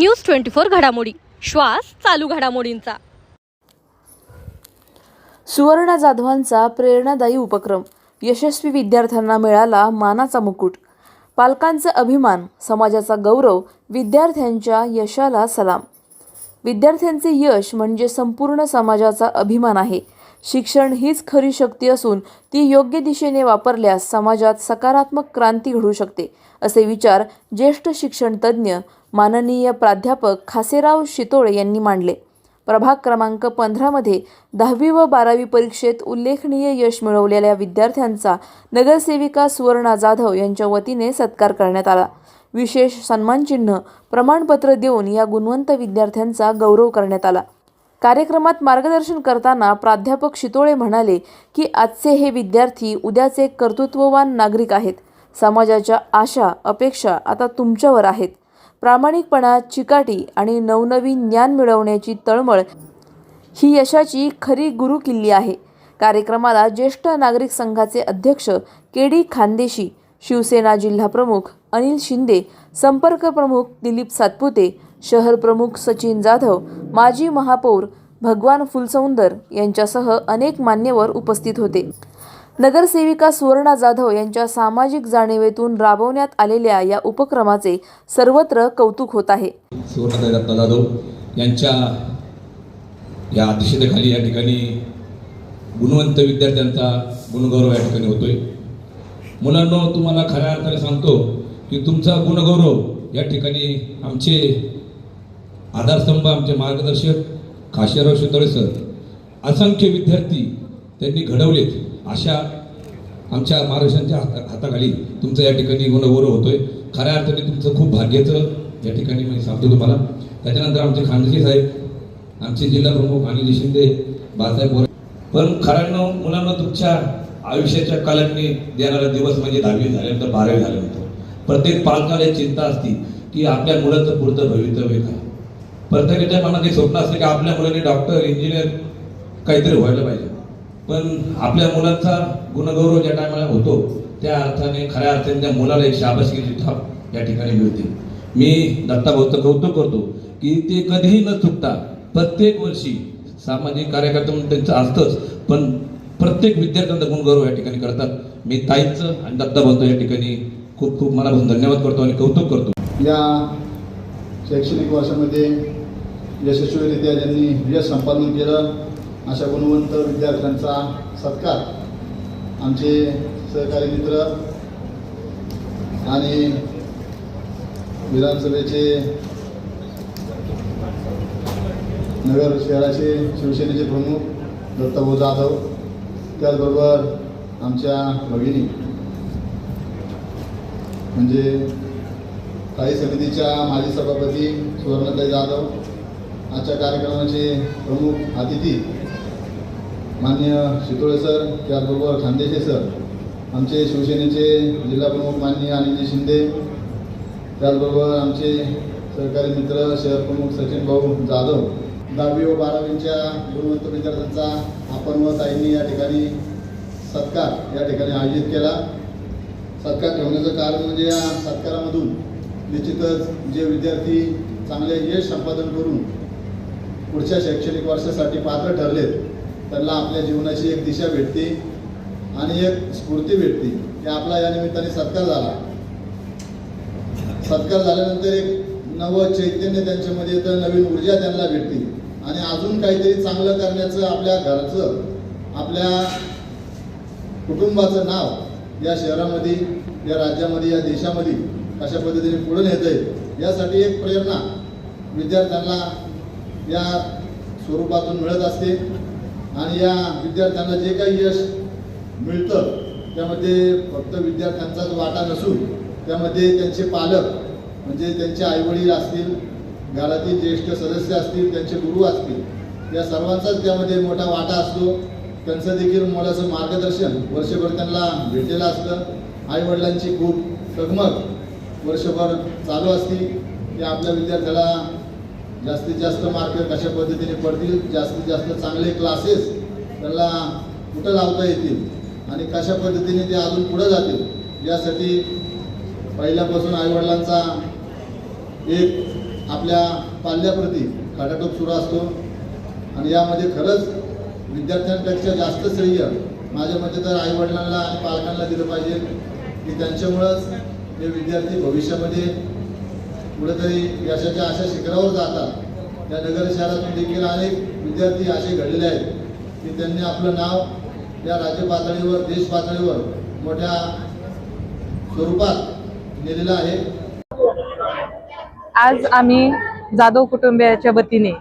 News twenty four घडामोडी. श्वास चालू घडामोडींचा. सुवर्णा जाधवांचा प्रेरणादायी उपक्रम. यशस्वी विद्यार्थ्यांना मिळाला मानाचा मुकुट. पालकांचा अभिमान समाजाचा गौरव विद्यार्थ्यांच्या यशाला सलाम. विद्यार्थ्यांचे यश म्हणजे संपूर्ण समाजाचा अभिमान आहे. शिक्षण हीच खरी शक्ती असून ती योग्य दिशेने वापरल्यास समाजात सकारात्मक क्रांती घडू शकते असे विचार ज्येष्ठ शिक्षण तज्ज्ञ माननीय प्राध्यापक खासेराव शितोळे यांनी मांडले. प्रभाग क्रमांक पंधरामध्ये दहावी व बारावी परीक्षेत उल्लेखनीय यश मिळवलेल्या विद्यार्थ्यांचा नगरसेविका सुवर्णा जाधव यांच्या वतीने सत्कार करण्यात आला. विशेष सन्मानचिन्ह प्रमाणपत्र देऊन या गुणवंत विद्यार्थ्यांचा गौरव करण्यात आला. कार्यक्रमात मार्गदर्शन करताना प्राध्यापक शितोळे म्हणाले की आजचे हे विद्यार्थी उद्याचे कर्तृत्ववान नागरिक आहेत. समाजाच्या आशा अपेक्षा आता तुमच्यावर आहेत. प्रामाणिकपणा चिकाटी आणि नवनवीन ज्ञान मिळवण्याची तळमळ ही यशाची खरी गुरुकिल्ली आहे. कार्यक्रमाला ज्येष्ठ नागरिक संघाचे अध्यक्ष के डी खानदेशी शिवसेना जिल्हा प्रमुख अनिल शिंदे संपर्क प्रमुख दिलीप सातपुते शहर प्रमुख सचिन जाधव माजी महापौर भगवान फुलसौंदर यांच्यासह अनेक मान्यवर उपस्थित होते. नगरसेविका सुवर्णा जाधव यांच्या सामाजिक जाणीवेतून राबवण्यात आलेल्या या उपक्रमाचे सर्वत्र कौतुक होत आहे. सुवर्णताई जाधव यांच्या या अध्यक्षतेखाली या ठिकाणी गुणवंत विद्यार्थ्यांचा गुणगौरव या ठिकाणी होतोय. मुलांना तुम्हाला खऱ्या अर्थाने सांगतो की तुमचा गुणगौरव या ठिकाणी आमचे आधारस्तंभ आमचे मार्गदर्शक काशीराव शितोळे सर असंख्य विद्यार्थी त्यांनी घडवलेत. अशा आमच्या महाराष्ट्रांच्या हाता हाताखाली तुमचं या ठिकाणी गुणगौरव होतोय. खऱ्या अर्थाने तुमचं खूप भाग्याचं या ठिकाणी मी सांगतो तुम्हाला. त्याच्यानंतर आमचे खानजी साहेब आमचे जिल्हा प्रमुख अनिल शिंदे बाळासाहेब बोरे पण खऱ्यांना मुलांना तुमच्या आयुष्याच्या कालांनी देणारा दिवस म्हणजे दहावी झाल्यानंतर बारावी झाल्यानंतर. प्रत्येक पालकाला चिंता असते की आपल्या मुलाचं पुढचं भवितव्य काय? प्रत्येकाच्या मनात एक स्वप्न असते की आपल्या मुलांनी डॉक्टर इंजिनियर काहीतरी व्हायला पाहिजे. पण आपल्या मुलांचा गुणगौरव ज्या टायमाला होतो त्या अर्थाने खऱ्या अर्थाने त्या मुलाला एक शाबासकीची थाप या ठिकाणी मिळते. मी दत्ताभाऊचं कौतुक करतो की ते कधीही न चुकता प्रत्येक वर्षी सामाजिक कार्यकर्ता म्हणून त्यांचं असतंच पण प्रत्येक विद्यार्थ्यांचा गुणगौरव या ठिकाणी करतात. मी ताईचं आणि दत्ताभाऊचं या ठिकाणी खूप खूप मनापासून धन्यवाद करतो आणि कौतुक करतो. या शैक्षणिक वर्षामध्ये यशस्वीरित्या ज्यांनी यश संपादन केलं अशा गुणवंत विद्यार्थ्यांचा सत्कार आमचे सहकारी मित्र आणि विधानसभेचे नगर शहराचे शिवसेनेचे प्रमुख दत्ताभाऊ जाधव त्याचबरोबर आमच्या भगिनी म्हणजे काही समितीच्या माजी सभापती सुवर्णताई जाधव आजच्या कार्यक्रमाचे प्रमुख अतिथी मान्य शितोळे सर त्याचबरोबर खानदेशे सर आमचे शिवसेनेचे जिल्हाप्रमुख मान्य अनिलजी शिंदे त्याचबरोबर आमचे सहकारी मित्र शहर प्रमुख सचिन भाऊ जाधव दहावी व बारावीच्या गुणवंत विद्यार्थ्यांचा आपण व ताईंनी या ठिकाणी सत्कार या ठिकाणी आयोजित केला. सत्कार ठेवण्याचं कारण म्हणजे या सत्कारामधून निश्चितच जे विद्यार्थी चांगले यश संपादन करून पुढच्या शैक्षणिक वर्षासाठी पात्र ठरलेत. त्यांना आपल्या जीवनाची एक दिशा भेटते आणि एक स्फूर्ती भेटते की आपला या निमित्ताने सत्कार झाला. सत्कार झाल्यानंतर एक नवं चैतन्य त्यांच्यामध्ये येतं नवीन ऊर्जा त्यांना भेटते. आणि अजून काहीतरी चांगलं करण्याचं आपल्या घरचं आपल्या कुटुंबाचं नाव या शहरामध्ये या राज्यामध्ये या देशामध्ये कशा पद्धतीने पुढे नेत आहे यासाठी एक प्रेरणा विद्यार्थ्यांना या स्वरूपातून मिळत असते. आणि या विद्यार्थ्यांना जे काही यश मिळतं त्यामध्ये फक्त विद्यार्थ्यांचाच वाटा नसून त्यामध्ये त्यांचे पालक म्हणजे त्यांचे आईवडील असतील घरातील ज्येष्ठ सदस्य असतील त्यांचे गुरु असतील या सर्वांचाच त्यामध्ये मोठा वाटा असतो. त्यांचं देखील मुलाचं मार्गदर्शन वर्षभर त्यांना भेटलेलं असतं. आईवडिलांची खूप टगमग वर्षभर चालू असती. की आपल्या विद्यार्थ्याला जास्तीत जास्त मार्क कशा पद्धतीने पडतील जास्तीत जास्त चांगले क्लासेस त्यांना कुठं लावता येतील आणि कशा पद्धतीने ते अजून पुढं जातील यासाठी पहिल्यापासून आईवडिलांचा एक आपल्या पाल्याप्रती खटाटोप सुरू असतो. आणि यामध्ये खरंच विद्यार्थ्यांपेक्षा जास्त श्रेय माझ्या मते तर आईवडिलांना आणि पालकांना दिलं पाहिजे की त्यांच्यामुळंच हे विद्यार्थी भविष्यामध्ये कुठेतरी यशाच्या अशा शिखरावर जातात या नगर शहरातून देखील अनेक विद्यार्थी असे घडलेले आहेत. की त्यांनी आपलं नाव या राज्य पातळीवर देश पातळीवर मोठ्या स्वरूपात नेलेलं आहे. आज आम्ही जाधव कुटुंबियाच्या वतीने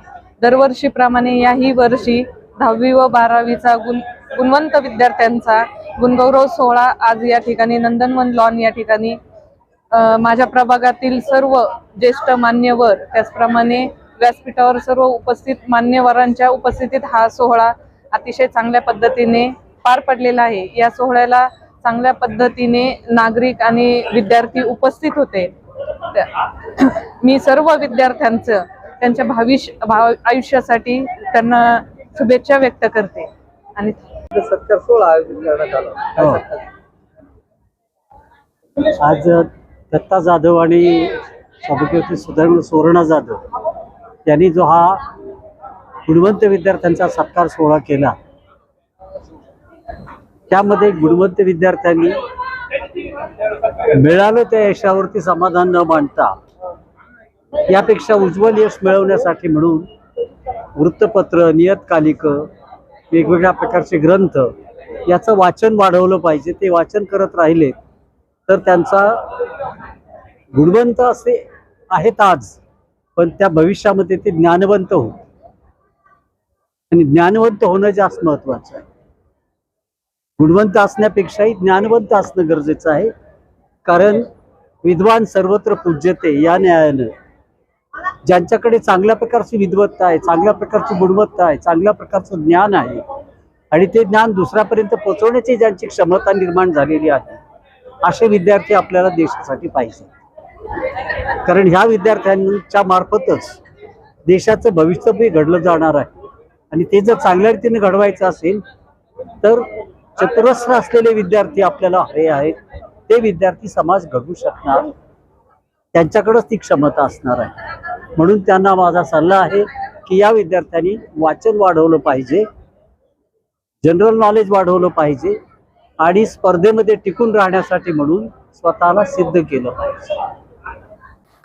दरवर्षीप्रमाणे याही वर्षी दहावी व बारावीचा गुण गुणवंत विद्यार्थ्यांचा गुणगौरव सोहळा आज या ठिकाणी नंदनवन लॉन या ठिकाणी माझ्या प्रभागातील सर्व ज्येष्ठ मान्यवर त्याचप्रमाणे व्यासपीठावर सर्व उपस्थित मान्यवरांच्या उपस्थितीत हा सोहळा अतिशय चांगल्या पद्धतीने पार पडलेला आहे. या सोहळ्याला चांगल्या पद्धतीने नागरिक आणि विद्यार्थी उपस्थित होते. मी सर्व विद्यार्थ्यांचं त्यांच्या भाविष्य भाव आयुष्यासाठी त्यांना शुभेच्छा व्यक्त करते. आणि सत्कार सोहळा आयोजित करण्यात आला. हो. आज दत्ता जाधव आणि सभापती सुधारण सुवर्णा जाधव यांनी जो हा गुणवंत विद्यार्थ्यांचा सत्कार सोहळा केला त्यामध्ये गुणवंत विद्यार्थ्यांनी मिळालं त्या यशावरती समाधान न मांडता यापेक्षा उज्ज्वल यश मिळवण्यासाठी म्हणून वृत्तपत्र नियतकालिक वेगवेगळ्या प्रकारचे ग्रंथ याचं वाचन वाढवलं पाहिजे. ते वाचन करत राहिले तर त्यांचा गुणवंत असे आहेत आज पण त्या भविष्यामध्ये ते ज्ञानवंत होत आणि ज्ञानवंत होणं जास्त महत्वाचं आहे. गुणवंत असण्यापेक्षाही ज्ञानवंत असणं गरजेचं आहे. कारण विद्वान सर्वत्र पूज्यते या न्यायानं. ज्यांच्याकडे चांगल्या प्रकारची विद्वत्ता आहे चांगल्या प्रकारची गुणवत्ता आहे चांगल्या प्रकारचं ज्ञान आहे आणि ते ज्ञान दुसऱ्यापर्यंत पोहोचवण्याची ज्यांची क्षमता निर्माण झालेली आहे असे विद्यार्थी आपल्याला देशासाठी पाहिजे. कारण ह्या विद्यार्थ्यांच्या मार्फतच देशाचं भविष्य घडलं जाणार आहे. आणि ते जर चांगल्या रीतीने घडवायचं असेल तर चतुरस्र असलेले विद्यार्थी आपल्याला हवे आहेत. ते विद्यार्थी समाज घडवू शकणार. त्यांच्याकडंच ती क्षमता असणार आहे. म्हणून त्यांना माझा सल्ला आहे की या विद्यार्थ्यांनी वाचन वाढवलं पाहिजे. जनरल नॉलेज वाढवलं पाहिजे. आणि स्पर्धेमध्ये टिकून राहण्यासाठी म्हणून स्वतःला सिद्ध केलं पाहिजे.